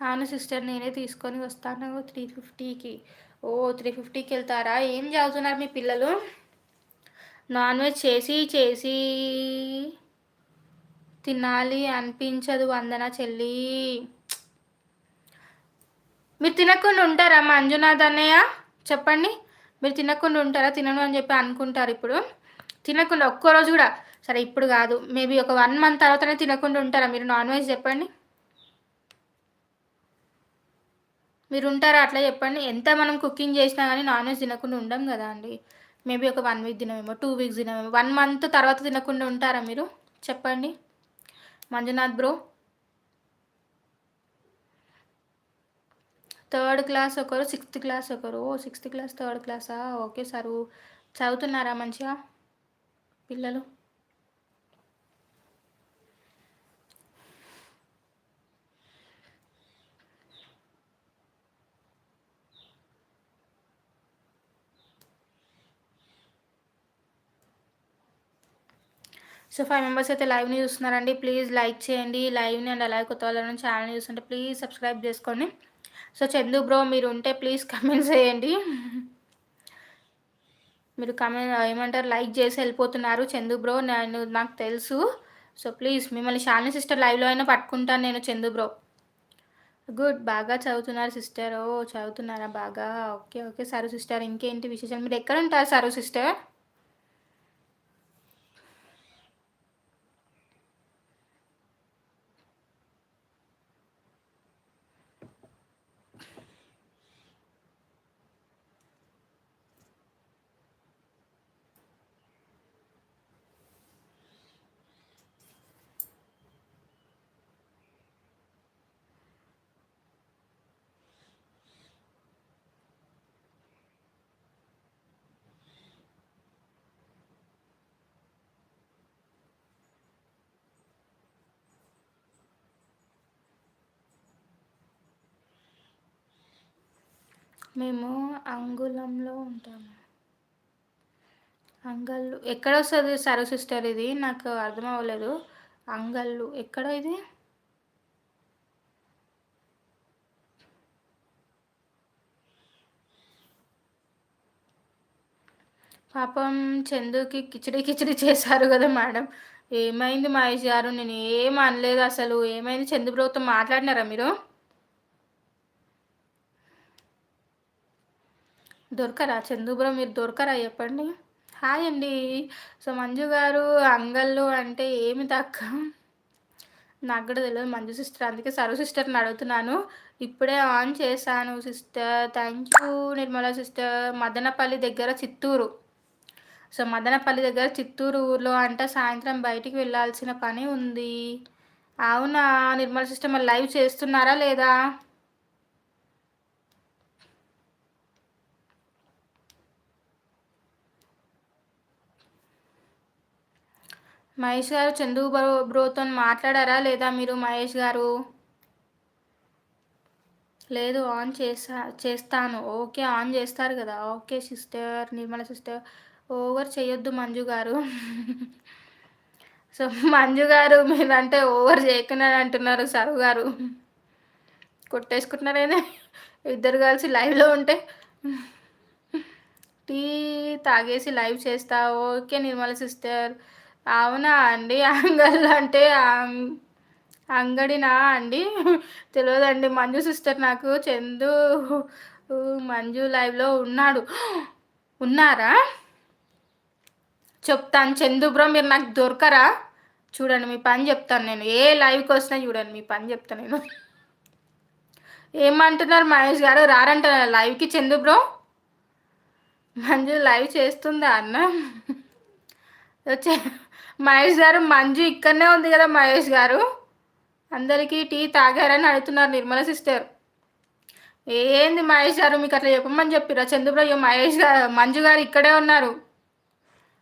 అవును సిస్టర్ నేనే తీసుకొని వస్తాను. త్రీ ఫిఫ్టీకి ఓ త్రీ ఫిఫ్టీకి వెళ్తారా? ఏం చదువుతున్నారు మీ పిల్లలు? నాన్ వెజ్ చేసి చేసి తినాలి అనిపించదు వందన చెల్లి. మీరు తినకుండా ఉంటారా మంజునాథ్ అన్నయ్య? చెప్పండి. మీరు తినకుండా ఉంటారా? తినను అని చెప్పి అనుకుంటారు ఇప్పుడు. తినకుండా ఒక్కరోజు కూడా సరే ఇప్పుడు కాదు. మేబీ ఒక వన్ మంత్ తర్వాతనే తినకుండా ఉంటారా? మీరు నాన్ వెజ్ చెప్పండి. మీరు ఉంటారా? అట్లా చెప్పండి. ఎంత మనం కుకింగ్ చేసినా కానీ నాన్ వెజ్ తినకుండా ఉండం కదా అండి. మేబీ ఒక వన్ వీక్ తినమేమో టూ వీక్స్ తినమేమో. వన్ మంత్ తర్వాత తినకుండా ఉంటారా మీరు? చెప్పండి. మంజునాథ్ బ్రో. థర్డ్ క్లాస్ ఒకరు సిక్స్త్ క్లాస్ ఒకరు. సిక్స్త్ క్లాస్ థర్డ్ క్లాసా? ఓకే సారు చదువుతున్నారా మంచిగా పిల్లలు? సో ఫైవ్ మెంబర్స్ అయితే లైవ్ని చూస్తున్నారండి. ప్లీజ్ లైక్ చేయండి. లైవ్ని అండ్ అలాగే కొత్త వాళ్ళని ఛానల్ని చూస్తుంటే ప్లీజ్ సబ్స్క్రైబ్ చేసుకోండి. సో చందు బ్రో మీరు ఉంటే ప్లీజ్ కమెంట్స్ చేయండి. మీరు కమెంట్ ఏమంటారు లైక్ చేసి వెళ్ళిపోతున్నారు చందు బ్రో నేను నాకు తెలుసు. సో ప్లీజ్ మిమ్మల్ని శాలిని సిస్టర్ లైవ్లో అయినా పట్టుకుంటాను నేను చందు బ్రో గుడ్ బాగా చదువుతున్నారు సిస్టర్ ఓ చదువుతున్నారా బాగా? ఓకే ఓకే సరు సిస్టర్ ఇంకేంటి విశేషాలు? మీరు ఎక్కడ ఉంటారు సరు సిస్టర్ మేము అంగుళంలో ఉంటాము. అంగళ్ళు ఎక్కడ వస్తుంది సరో సిస్టర్ ఇది? నాకు అర్థం అవ్వలేదు. అంగళ్ళు ఎక్కడ ఇది? పాపం చందుకి కిచిడి కిచిడి చేశారు కదా మేడం. ఏమైంది మహేష్ గారు? నేను ఏం అనలేదు అసలు. ఏమైంది? చందు ప్రభుత్వం మాట్లాడినారా మీరు? దొరకరా? చందుపురం మీరు దొరకరా చెప్పండి. హాయ్ అండి. సో మంజు గారు అంగళ్ళు అంటే ఏమి తక్క నాకు కూడా తెలియదు మంజు సిస్టర్. అందుకే సర్వ సిస్టర్ని అడుగుతున్నాను. ఇప్పుడే ఆన్ చేశాను sister. Thank you Nirmala sister. Madanapalle దగ్గర చిత్తూరు. సో మదనపల్లి దగ్గర చిత్తూరు ఊర్లో అంట సాయంత్రం బయటికి వెళ్ళాల్సిన పని ఉంది. అవునా? నిర్మల సిస్టర్ మరి లైవ్ చేస్తున్నారా లేదా? మహేష్ గారు చందు బ్రోతో మాట్లాడారా? లేదా మీరు మహేష్ గారు? లేదు ఆన్ చేసా చేస్తాను. ఓకే ఆన్ చేస్తారు కదా. Okay sister Nirmala sister. Over చేయొద్దు మంజు గారు. సో మంజు గారు మీరంటే ఓవర్ చేయకుండా అంటున్నారు సరు గారు. కొట్టేసుకుంటున్నారేనే ఇద్దరు కలిసి లైవ్లో ఉంటే. టీ తాగేసి లైవ్ చేస్తా. Okay Nirmala sister. అవునా అండి? అంగళ్ళు అంటే అంగడినా అండి? తెలియదండి మంజు సిస్టర్ నాకు చందు మంజు లైవ్లో ఉన్నాడు. ఉన్నారా? చెప్తాను. చందు బ్రో మీరు నాకు దొరకరా? చూడండి మీ పని చెప్తాను నేను. ఏ లైవ్కి వచ్చినా చూడండి మీ పని చెప్తాను నేను. ఏమంటున్నారు మహేష్ గారు? రారంటున్నారు లైవ్కి చందు బ్రో? మంజు లైవ్ చేస్తుందా అన్న? వచ్చే మహేష్ గారు మంజు ఇక్కడనే ఉంది కదా మహేష్ గారు. అందరికీ టీ తాగారని అడుగుతున్నారు నిర్మల సిస్టర్. ఏంది మహేష్ గారు మీకు అట్లా చెప్పమని చెప్పిరా? చంద్రబ్రయ్య మహేష్ గారు మంజు గారు ఇక్కడే ఉన్నారు.